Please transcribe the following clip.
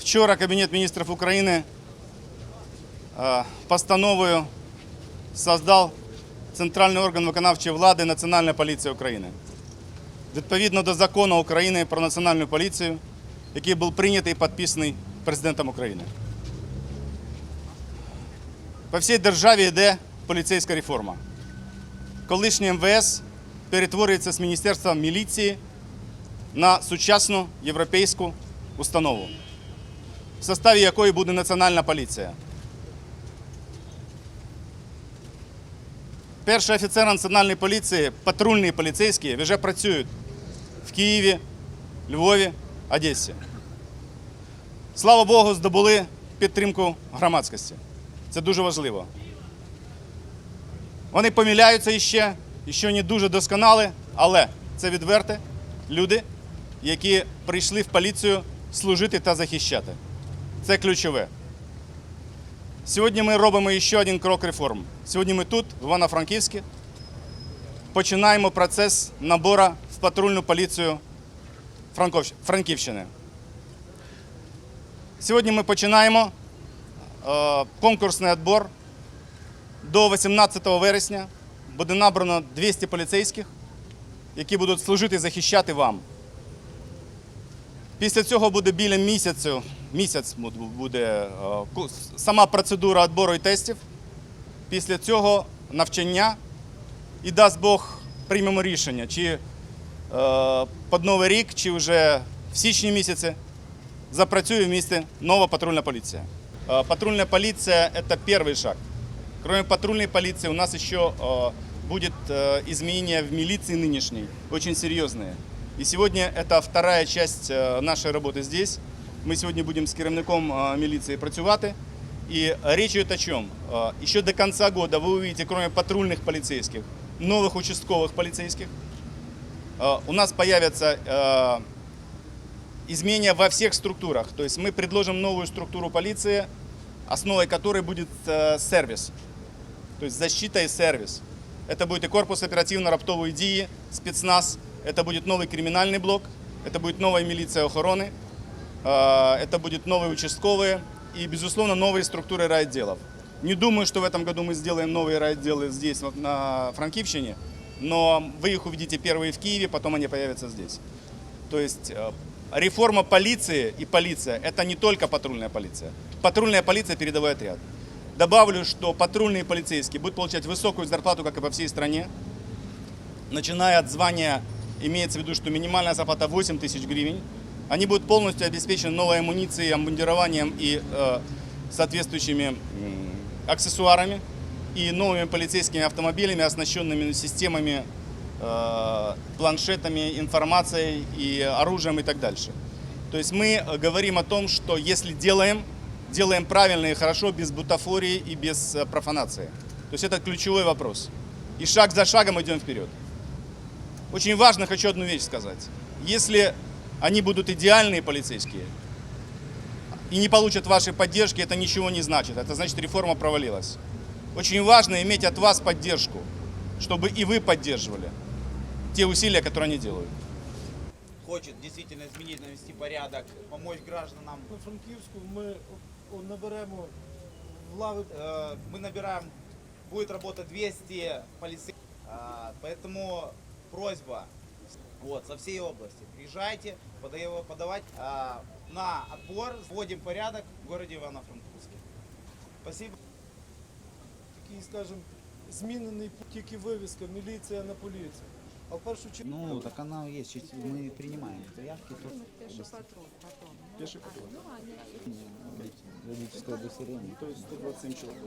Вчора Кабінет міністрів України е, постановою создав центральний орган виконавчої влади Національна поліція України. Відповідно до закону України про національну поліцію, який був прийнятий і підписаний президентом України. По всій державі йде поліцейська реформа. Колишнє МВС перетворюється з Міністерства міліції на сучасну європейську установу, в составі якої буде Національна поліція. Перший офіцер Національної поліції, патрульні поліцейські, вже працюють в Києві, Львові, Одесі. Слава Богу, здобули підтримку громадськості. Це дуже важливо. Вони помиляються іще, іще не дуже досконали, але це відверте люди, які прийшли в поліцію служити та захищати. Це ключове. Сьогодні ми робимо ще один крок реформ. Сьогодні ми тут, в Івано-Франківську, починаємо процес набору в патрульну поліцію Франківщини. Сьогодні ми починаємо е, конкурсний відбор. До 18 вересня буде набрано 200 поліцейських, які будуть служити і захищати вам. Після цього буде біля місяцю, місяць буде е, ку- сама процедура відбору і тестів. Після цього навчання і дасть Бог приймемо рішення, чи е, під Новий рік, чи вже в січні місяці запрацює в місті нова патрульна поліція. Э, Патрульная полиция – это первый шаг. Кроме патрульной полиции у нас еще э, будет э, изменения в милиции нынешней, очень серьезные. И сегодня это вторая часть э, нашей работы здесь. Мы сегодня будем с керівником э, милиции працювати. И речь идет о чем? Э, Еще до конца года вы увидите, кроме патрульных полицейских, новых участковых полицейских. Э, У нас появятся э, изменения во всех структурах. То есть мы предложим новую структуру полиции, основой которой будет э, сервис. То есть защита и сервис. Это будет и корпус оперативно-раптовой дії, спецназ, это будет новый криминальный блок, это будет новая милиция охороны, э, это будет новые участковые и, безусловно, новые структуры райотделов. Не думаю, что в этом году мы сделаем новые райотделы здесь, вот на Франкивщине, но вы их увидите первые в Киеве, потом они появятся здесь. То есть э, реформа полиции и полиция – это не только патрульная полиция. Патрульная полиция – передовой отряд. Добавлю, что патрульные полицейские будут получать высокую зарплату, как и по всей стране. Начиная от звания, имеется в виду, что минимальная зарплата 8 тысяч гривен. Они будут полностью обеспечены новой амуницией, обмундированием и э, соответствующими м, аксессуарами и новыми полицейскими автомобилями, оснащенными системами, э, планшетами, информацией и оружием и так дальше. То есть мы э, говорим о том, что если делаем, делаем правильно и хорошо, без бутафории и без э, профанации. То есть это ключевой вопрос. И шаг за шагом идем вперед. Очень важно, хочу одну вещь сказать. Если они будут идеальные полицейские и не получат вашей поддержки, это ничего не значит. Это значит, реформа провалилась. Очень важно иметь от вас поддержку, чтобы и вы поддерживали те усилия, которые они делают. хочет действительно изменить, навести порядок, помочь гражданам. На Франківську ми о, наберемо в лави Э, Мы набираем, будет работа 200 полицейских, А, поэтому просьба вот, со всей области, приезжайте, подаё- подавать а, на отбор, вводим порядок в городе Ивано-Франковске. Спасибо. такий, скажімо, змінений тільки вивіска міліція на поліцію. А в першу чергу Ну, так она есть. Чуть- Мы принимаем заявки тут. Пеший патруль потом. Пеший патруль. Ну, они Водительское удостоверение. То есть 127 человек.